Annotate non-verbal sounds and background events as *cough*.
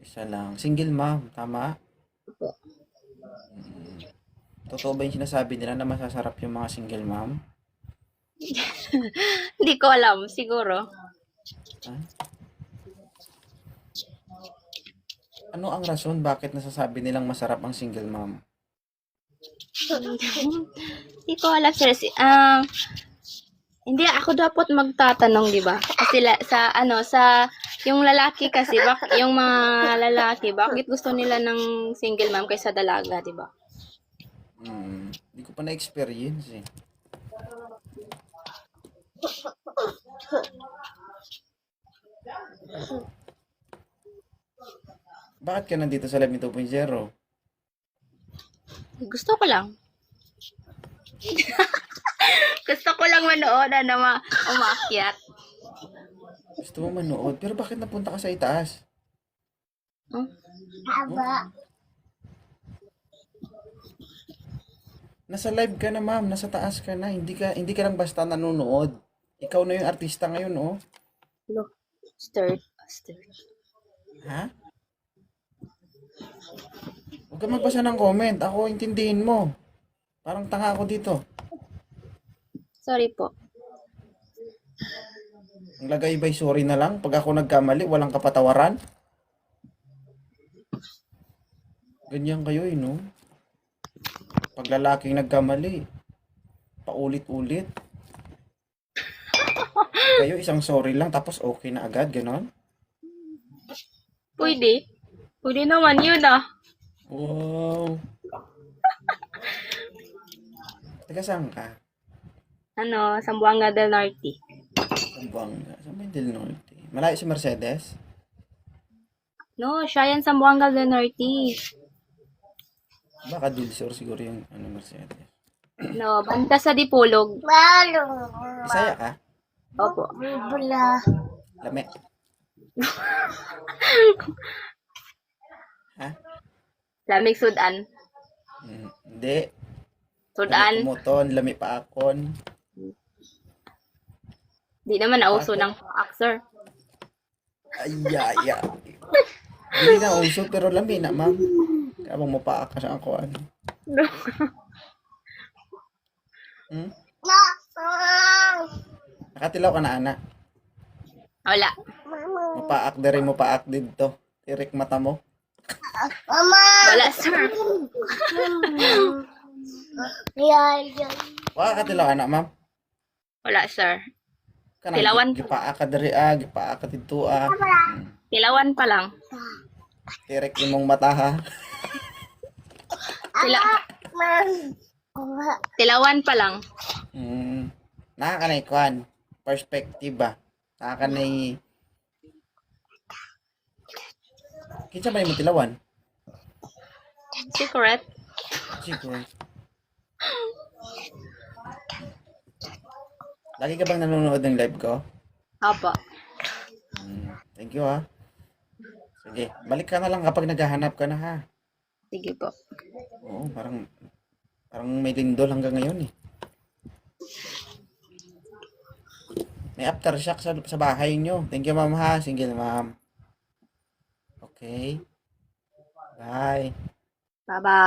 Isa lang. Single mom, tama? Opo. Mm. Totoo ba yung sinasabi nila na masasarap yung mga single mom? *laughs* Hindi ko alam, siguro. Ha? Ano ang rason bakit nasasabi nilang masarap ang single mom? *laughs* Hindi ko alam, sir. Si- Um, hindi ako dapat magtatanong, di ba? Kasi la- sa ano, sa yung lalaki kasi, bak yung mga lalaki, bakit gusto nila ng single mom kaysa dalaga, di ba? Hmm, hindi ko pa na-experience eh. Bakit ka nandito sa Live 2.0? Gusto ko lang. *laughs* gusto ko lang manood na ma umakyat. Gusto mo manood, pero bakit napunta ka sa itaas? Hmm? Nasa live ka na, ma'am. Nasa taas ka na. Hindi ka, hindi ka lang basta nanonood. Ikaw na yung artista ngayon, oh. Look, stirred. Stirred. Ha? Huwag ka magbasa ng comment. Ako, intindihin mo. Parang tanga ako dito. Sorry po. Ang lagay ba'y sorry na lang? Pag ako nagkamali, walang kapatawaran? Ganyan kayo eh, no? Pag lalaking nagkamali, paulit-ulit. Kayo isang sorry lang, tapos okay na agad, ganon? Pwede. Pwede naman yun ah. Wow! *laughs* Taga saan ka? Ano, Sambuanga del Norte. Zamboanga. Saan ba yung Del Norte? Malayo si Mercedes? No, siya yan Sambuanga del Norte. Baka Dilsor siguro yung ano, Mercedes. No, banda sa Dipolog. Bisaya ka? Opo. Lame. *laughs* ha? Lamig Sudan. Hmm, Hindi. Sudan. kumuton, lami pa akon. Di naman nauso ng akser. Ay, ay, ay. Hindi na uso, pero lami na, ma'am. Kabang mo pa ka sa akuan. Hmm? Nakatilaw ka na, ana. Wala. Mapaak na rin mo paak dito. Tirik mata mo. Wala, sir. Wala ka tilaw, ana, ma'am. Wala, sir. Kanang Tilawan. Gipaak ka diri ah, gipaak ka dito ah. Tilawan pa lang. Tirik imong mata ha. Tila Tilawan pa lang. Mm. Naka na ikuan. Perspective ba? Naka na Kinsa ba yung tilawan? Secret. Siguro. Lagi ka bang nanonood ng live ko? Opo. Mm. Thank you ha. Sige, balik ka na lang kapag naghahanap ka na ha. Sige po. Oo, parang parang may lindol hanggang ngayon eh. May aftershock sa, sa bahay nyo. Thank you, ma'am ha. Single, ma'am. Okay. Bye. Bye-bye.